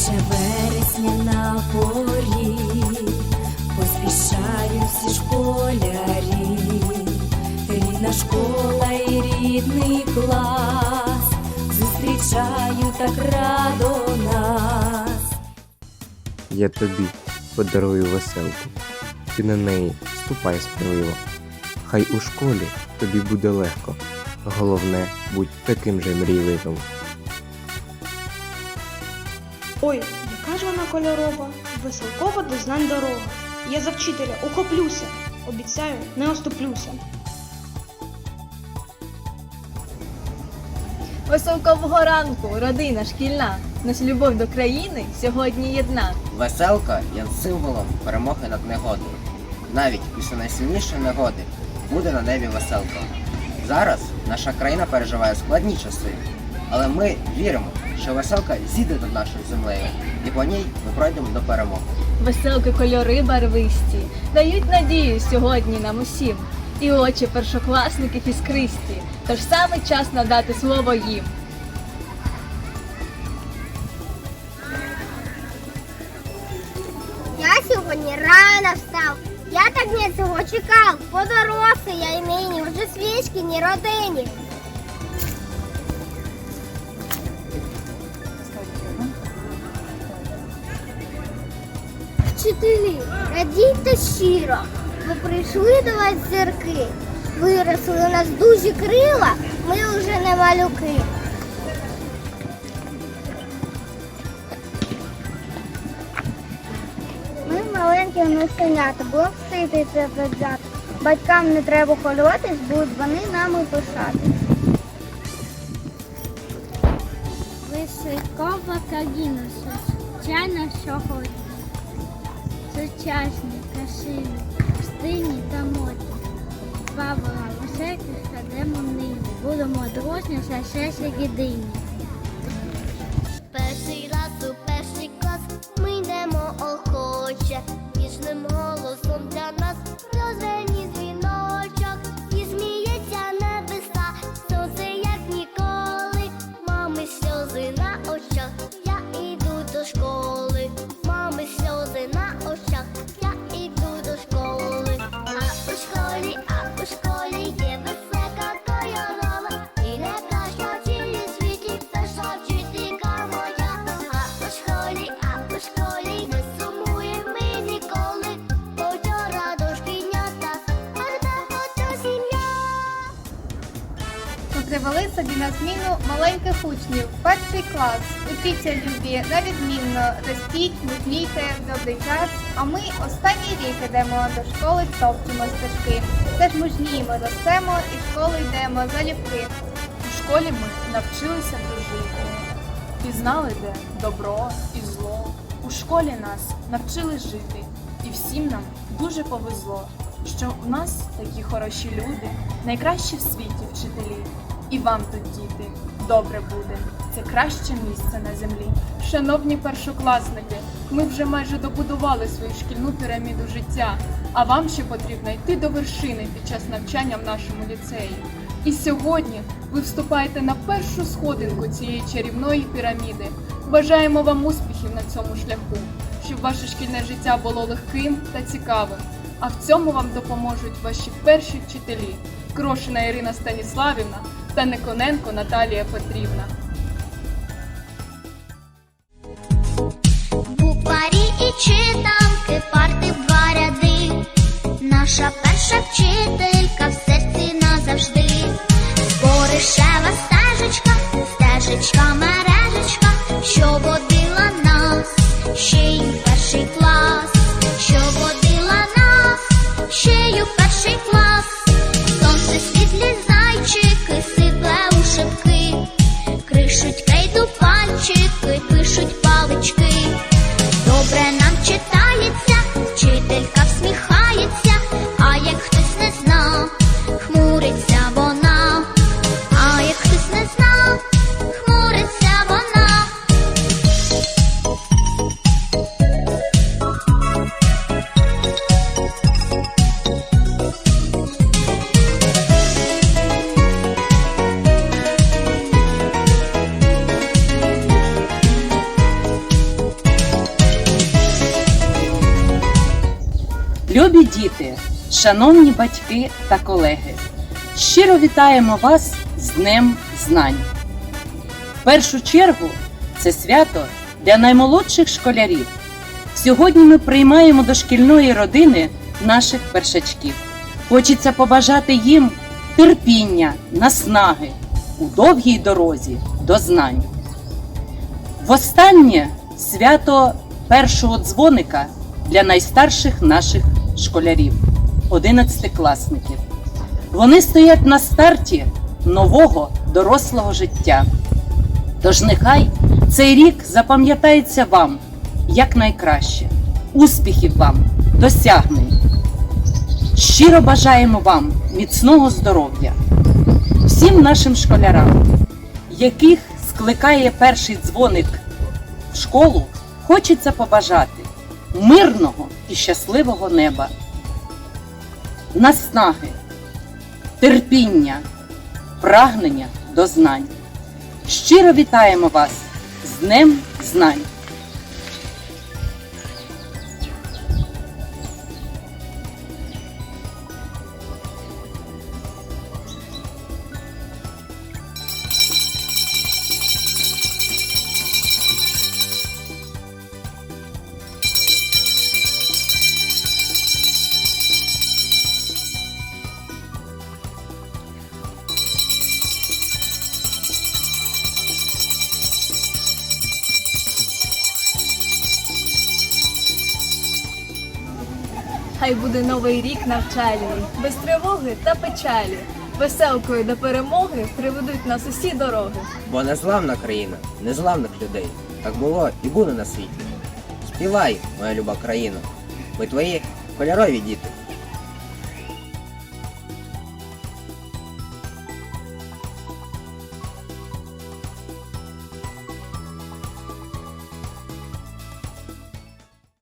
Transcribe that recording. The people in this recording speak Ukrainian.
Ще вересня на порі, поспішають всі школярі, рідна школа і рідний клас зустрічають так радо нас. Я тобі подарую веселку, ти на неї ступай сміливо. Хай у школі тобі буде легко, головне будь таким же мрійливим. Ой, яка ж вона кольорова, веселкова до знань дорога. Я за вчителя ухоплюся, обіцяю, не оступлюся. Веселкового ранку, родина шкільна, наша любов до країни сьогодні єдна. Веселка є символом перемоги над негодою. Навіть після найсильнішої негоди буде на небі веселка. Зараз наша країна переживає складні часи, але ми віримо, що веселка зійде над нашою землею, і по ній ми пройдемо до перемоги. Веселки кольори барвисті, дають надію сьогодні нам усім. І очі першокласників іскристі, тож саме час надати слово їм. Я сьогодні рано встав. Я так не цього чекав. Подоросся я й нині, вже свічки ні родині. Вчителі, радійте щиро, ви прийшли до вас зірки. Виросли у нас дуже крила, ми вже не малюки. Ми маленькі носенята, було вститися завзяти. Батькам не треба хвилюватись, будуть вони нами пишати. Високова країна, звичайно сьогодні. Сучасні, кашини, стильні та моті. Павла, високих кладемо нині. Будемо дружні, за щастя єдині. Привели собі на зміну маленьких учнів, перший клас. Учіться любі, на відмінно, ростіть, мутлійте, добрий час. А ми останній рік йдемо до школи, топчемо стежки. Теж мужніємо, ростемо і в школу йдемо залюбки. У школі ми навчилися дружити, пізнали, де добро і зло. У школі нас навчили жити, і всім нам дуже повезло, що у нас такі хороші люди, найкращі в світі вчителі. І вам тут, діти, добре буде. Це краще місце на землі. Шановні першокласники, ми вже майже добудували свою шкільну піраміду життя, а вам ще потрібно йти до вершини під час навчання в нашому ліцеї. І сьогодні ви вступаєте на першу сходинку цієї чарівної піраміди. Бажаємо вам успіхів на цьому шляху, щоб ваше шкільне життя було легким та цікавим. А в цьому вам допоможуть ваші перші вчителі Крошина Ірина Станіславівна та Никоненко Наталія Петрівна. Букварі і читанки, парти в два ряди. Наша перша вчителька в серці назавжди. Споришева стежечка, стежечка, мережечка, Любі діти, шановні батьки та колеги, щиро вітаємо вас з Днем Знань. В першу чергу це свято для наймолодших школярів. Сьогодні ми приймаємо до шкільної родини наших першачків. Хочеться побажати їм терпіння, наснаги у довгій дорозі до знань. Востаннє свято першого дзвоника для найстарших наших школярів, одинадцятикласників. Вони стоять на старті нового дорослого життя. Тож нехай цей рік запам'ятається вам як найкраще. Успіхів вам, досягнень. Щиро бажаємо вам міцного здоров'я, всім нашим школярам, яких скликає перший дзвоник в школу, хочеться побажати мирного і щасливого неба, наснаги, терпіння, прагнення до знань. Щиро вітаємо вас з Днем Знань! Хай буде новий рік навчальний, без тривоги та печалі. Веселкою до перемоги приведуть нас усі дороги. Бо незламна країна, незламних людей. Так було і буде на світі. Співай, моя люба країна. Ми твої кольорові діти.